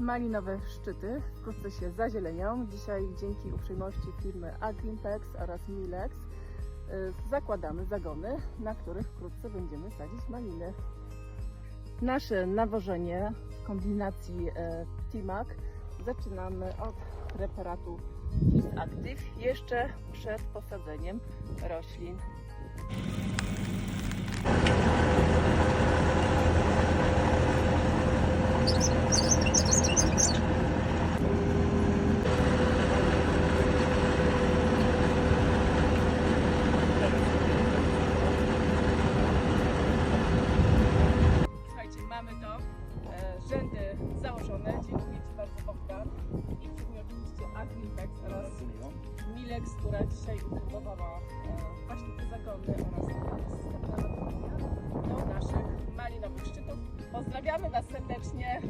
malinowe szczyty wkrótce się zazielenią. Dzisiaj dzięki uprzejmości firmy Agrimpex oraz Milex y, zakładamy zagony, na których wkrótce będziemy sadzić maliny. Nasze nawożenie w kombinacji e, Timac zaczynamy od preparatu Fis Active jeszcze przed posadzeniem roślin. Słuchajcie, rzędy założone. Dziękuję Ci bardzo Bogdan. I dziękuję oczywiście Agrimpex oraz Milex, która dzisiaj upróbowała e, właśnie te zagony oraz system do naszych malinowych szczytów. Pozdrawiamy Was serdecznie.